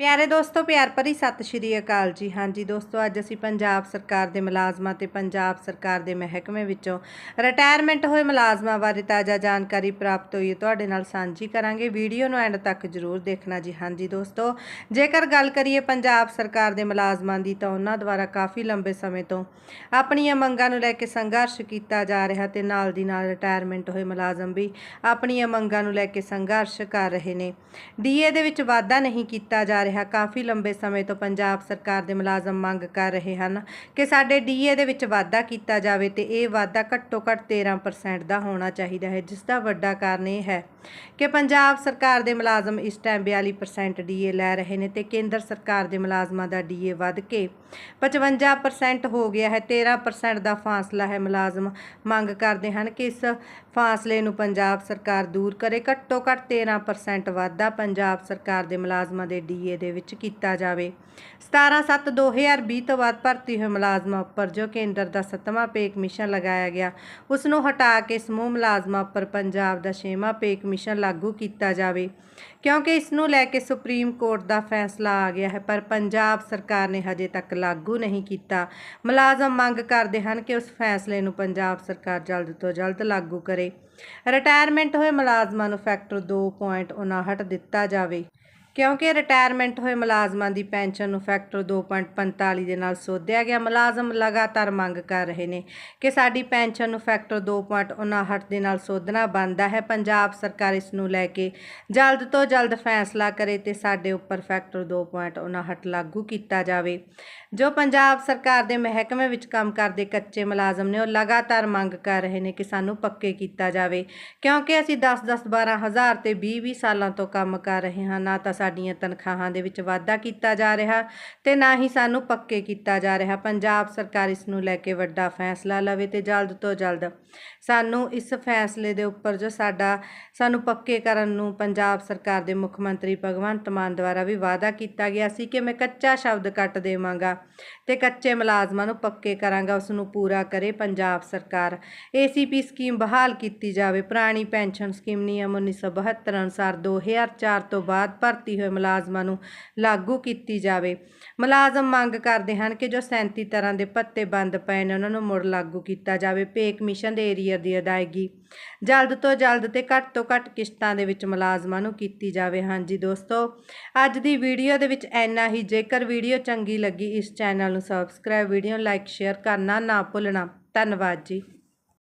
ਪਿਆਰੇ ਦੋਸਤੋ, ਪਿਆਰ ਭਰੀ ਸਤਿ ਸ਼੍ਰੀ ਅਕਾਲ ਜੀ। ਹਾਂਜੀ ਦੋਸਤੋ, ਅੱਜ ਅਸੀਂ ਪੰਜਾਬ ਸਰਕਾਰ ਦੇ ਮੁਲਾਜ਼ਮਾਂ ਤੇ ਪੰਜਾਬ ਸਰਕਾਰ ਦੇ ਮਹਿਕਮੇ ਵਿੱਚੋਂ ਰਿਟਾਇਰਮੈਂਟ ਹੋਏ ਮੁਲਾਜ਼ਮਾਂ ਬਾਰੇ ਤਾਜ਼ਾ ਜਾਣਕਾਰੀ ਪ੍ਰਾਪਤ ਹੋਈ ਹੈ। ਤੁਹਾਡੇ ਨਾਲ ਸਾਂਝੀ ਕਰਾਂਗੇ। ਵੀਡੀਓ ਨੂੰ ਐਂਡ ਤੱਕ ਜ਼ਰੂਰ ਦੇਖਣਾ ਜੀ। ਹਾਂਜੀ ਦੋਸਤੋ, ਜੇਕਰ ਗੱਲ ਕਰੀਏ ਪੰਜਾਬ ਸਰਕਾਰ ਦੇ ਮੁਲਾਜ਼ਮਾਂ ਦੀ ਤਾਂ ਉਹਨਾਂ ਦੁਆਰਾ ਕਾਫੀ ਲੰਬੇ ਸਮੇਂ ਤੋਂ ਆਪਣੀਆਂ ਮੰਗਾਂ ਨੂੰ ਲੈ ਕੇ ਸੰਘਰਸ਼ ਕੀਤਾ ਜਾ ਰਿਹਾ ਤੇ ਨਾਲ ਦੀ ਨਾਲ ਰਿਟਾਇਰਮੈਂਟ ਹੋਏ ਮੁਲਾਜ਼ਮ ਵੀ ਆਪਣੀਆਂ ਮੰਗਾਂ ਨੂੰ ਲੈ ਕੇ ਸੰਘਰਸ਼ ਕਰ ਰਹੇ ਨੇ। ਡੀਏ ਦੇ ਵਿੱਚ ਵਾਧਾ ਨਹੀਂ ਕੀਤਾ ਜਾ ਰਿਹਾ। ਕਾਫੀ ਲੰਬੇ ਸਮੇਂ ਤੋਂ ਪੰਜਾਬ ਸਰਕਾਰ ਦੇ ਮੁਲਾਜ਼ਮ ਮੰਗ ਕਰ ਰਹੇ ਹਨ ਕਿ ਸਾਡੇ ਡੀਏ ਦੇ ਵਿੱਚ ਵਾਧਾ ਕੀਤਾ ਜਾਵੇ ਤੇ ਇਹ ਵਾਧਾ ਘੱਟੋ ਘੱਟ 13% ਦਾ ਹੋਣਾ ਚਾਹੀਦਾ ਹੈ, ਜਿਸ ਦਾ ਵੱਡਾ ਕਾਰਨ ਇਹ ਹੈ ਕਿ ਪੰਜਾਬ ਸਰਕਾਰ ਦੇ ਮੁਲਾਜ਼ਮ ਇਸ ਟਾਈਮ 42% ਡੀਏ ਲੈ ਰਹੇ ਨੇ ਤੇ ਕੇਂਦਰ ਸਰਕਾਰ ਦੇ ਮੁਲਾਜ਼ਮਾਂ ਦਾ ਡੀਏ ਵੱਧ ਕੇ 55% ਹੋ ਗਿਆ ਹੈ। 13% ਦਾ ਫਾਸਲਾ ਹੈ, ਮੁਲਾਜ਼ਮ ਮੰਗ ਕਰਦੇ ਹਨ ਕਿ ਇਸ ਫਾਸਲੇ ਨੂੰ ਪੰਜਾਬ ਸਰਕਾਰ ਦੂਰ ਕਰੇ। ਘੱਟੋ ਘੱਟ 13% ਵਾਧਾ ਪੰਜਾਬ ਸਰਕਾਰ ਦੇ ਮੁਲਾਜ਼ਮਾਂ ਦੇ ਡੀਏ ਦੇ ਵਿੱਚ ਕੀਤਾ ਜਾਵੇ। 17/7/2020 ਤੋਂ ਬਾਅਦ ਭਰਤੀ ਹੋਏ ਮੁਲਾਜ਼ਮਾਂ ਉੱਪਰ ਜੋ ਕੇਂਦਰ ਦਾ ਸੱਤਵਾਂ ਪੇ ਕਮਿਸ਼ਨ ਲਗਾਇਆ ਗਿਆ, ਉਸ ਨੂੰ ਹਟਾ ਕੇ ਸਮੂਹ ਮੁਲਾਜ਼ਮਾਂ ਉੱਪਰ ਪੰਜਾਬ ਦਾ ਛੇਵਾਂ ਪੇ ਕਮਿਸ਼ਨ ਲਾਗੂ ਕੀਤਾ ਜਾਵੇ। ਕਿਉਂਕਿ ਇਸ ਨੂੰ ਲੈ ਕੇ ਸੁਪਰੀਮ ਕੋਰਟ ਦਾ ਫੈਸਲਾ ਆ ਗਿਆ ਹੈ, ਪਰ ਪੰਜਾਬ ਸਰਕਾਰ ਨੇ ਹਜੇ ਤੱਕ ਲਾਗੂ ਨਹੀਂ ਕੀਤਾ। ਮੁਲਾਜ਼ਮ ਮੰਗ ਕਰਦੇ ਹਨ ਕਿ ਉਸ ਫੈਸਲੇ ਨੂੰ ਪੰਜਾਬ ਸਰਕਾਰ ਜਲਦ ਤੋਂ ਜਲਦ ਲਾਗੂ ਕਰੇ। ਰਿਟਾਇਰਮੈਂਟ ਹੋਏ ਮੁਲਾਜ਼ਮਾਂ ਨੂੰ ਫੈਕਟਰ 2.59 ਦਿੱਤਾ ਜਾਵੇ। ਕਿਉਂਕਿ ਰਿਟਾਇਰਮੈਂਟ ਹੋਏ ਮੁਲਾਜ਼ਮਾਂ ਦੀ ਪੈਨਸ਼ਨ ਨੂੰ ਫੈਕਟਰ 2.45 ਦੇ ਨਾਲ ਸੋਧਿਆ ਗਿਆ। ਮੁਲਾਜ਼ਮ ਲਗਾਤਾਰ ਮੰਗ ਕਰ ਰਹੇ ਨੇ ਕਿ ਸਾਡੀ ਪੈਨਸ਼ਨ ਨੂੰ ਫੈਕਟਰ 2.59 ਦੇ ਨਾਲ ਸੋਧਣਾ ਬਣਦਾ ਹੈ। ਪੰਜਾਬ ਸਰਕਾਰ ਇਸ ਨੂੰ ਲੈ ਕੇ ਜਲਦ ਤੋਂ ਜਲਦ ਫੈਸਲਾ ਕਰੇ ਤੇ ਸਾਡੇ ਉੱਪਰ ਫੈਕਟਰ 2.59 ਲਾਗੂ ਕੀਤਾ ਜਾਵੇ। ਜੋ ਪੰਜਾਬ ਸਰਕਾਰ ਦੇ ਮਹਿਕਮੇ ਵਿੱਚ ਕੰਮ ਕਰਦੇ ਕੱਚੇ ਮੁਲਾਜ਼ਮ ਨੇ, ਉਹ ਲਗਾਤਾਰ ਮੰਗ ਕਰ ਰਹੇ ਨੇ ਕਿ ਸਾਨੂੰ ਪੱਕੇ ਕੀਤਾ ਜਾਵੇ। ਕਿਉਂਕਿ ਅਸੀਂ 10-10 12 ਹਜ਼ਾਰ ਤੇ 20-20 ਸਾਲਾਂ ਤੋਂ ਕੰਮ ਕਰ ਰਹੇ ਹਾਂ, ਨਾ ਤਾਂ ਸਾਡੀਆਂ ਤਨਖਾਹਾਂ ਦੇ ਵਿੱਚ ਵਾਧਾ ਕੀਤਾ ਜਾ ਰਿਹਾ ਤੇ ਨਾ ਹੀ ਸਾਨੂੰ ਪੱਕੇ ਕੀਤਾ ਜਾ ਰਿਹਾ। ਪੰਜਾਬ ਸਰਕਾਰ ਇਸ ਨੂੰ ਲੈ ਕੇ ਵੱਡਾ ਫੈਸਲਾ ਲਵੇ ਤੇ ਜਲਦ ਤੋਂ ਜਲਦ ਸਾਨੂੰ ਇਸ ਫੈਸਲੇ ਦੇ ਉੱਪਰ ਜੋ ਸਾਡਾ, ਸਾਨੂੰ ਪੱਕੇ ਕਰਨ ਨੂੰ ਪੰਜਾਬ ਸਰਕਾਰ ਦੇ ਮੁੱਖ ਮੰਤਰੀ ਭਗਵੰਤ ਮਾਨ ਦੁਆਰਾ ਵੀ ਵਾਅਦਾ ਕੀਤਾ ਗਿਆ ਸੀ ਕਿ ਮੈਂ ਕੱਚਾ ਸ਼ਬਦ ਕੱਟ ਦੇਵਾਂਗਾ ਤੇ ਕੱਚੇ ਮੁਲਾਜ਼ਮਾਂ ਨੂੰ ਪੱਕੇ ਕਰਾਂਗਾ, ਉਸ ਨੂੰ ਪੂਰਾ ਕਰੇ ਪੰਜਾਬ ਸਰਕਾਰ। ਏਸੀਪੀ ਸਕੀਮ ਬਹਾਲ ਕੀਤੀ ਜਾਵੇ। ਪੁਰਾਣੀ ਪੈਨਸ਼ਨ ਸਕੀਮ ਨਿਯਮ 1972 ਅਨੁਸਾਰ 2004 ਤੋਂ ਬਾਅਦ ਭਰਤੀ ਹੋਏ ਮੁਲਾਜ਼ਮਾਂ ਨੂੰ ਲਾਗੂ ਕੀਤੀ ਜਾਵੇ। ਮੁਲਾਜ਼ਮ ਮੰਗ ਕਰਦੇ ਹਨ ਕਿ ਜੋ 37 ਤਰ੍ਹਾਂ ਦੇ ਭੱਤੇ ਬੰਦ ਪਏ ਨੇ, ਉਹਨਾਂ ਨੂੰ ਮੁੜ ਲਾਗੂ ਕੀਤਾ ਜਾਵੇ। ਪੇ ਕਮਿਸ਼ਨ ਦੇ ਏਰੀਅਰ ਦੀ ਅਦਾਇਗੀ ਜਲਦ ਤੋਂ ਜਲਦ ਤੇ ਘੱਟ ਤੋਂ ਘੱਟ ਕਿਸ਼ਤਾਂ ਦੇ ਵਿੱਚ ਮੁਲਾਜ਼ਮਾਂ ਨੂੰ ਕੀਤੀ ਜਾਵੇ। ਹਾਂਜੀ ਦੋਸਤੋ, ਅੱਜ ਦੀ ਵੀਡੀਓ ਦੇ ਵਿੱਚ ਇੰਨਾ ਹੀ। ਜੇਕਰ ਵੀਡੀਓ ਚੰਗੀ ਲੱਗੀ, ਇਸ ਚੈਨਲ ਨੂੰ ਸਬਸਕ੍ਰਾਈਬ ਵੀਡੀਓ ਲਾਈਕ ਸ਼ੇਅਰ ਕਰਨਾ ਨਾ ਭੁੱਲਣਾ। ਧੰਨਵਾਦ ਜੀ।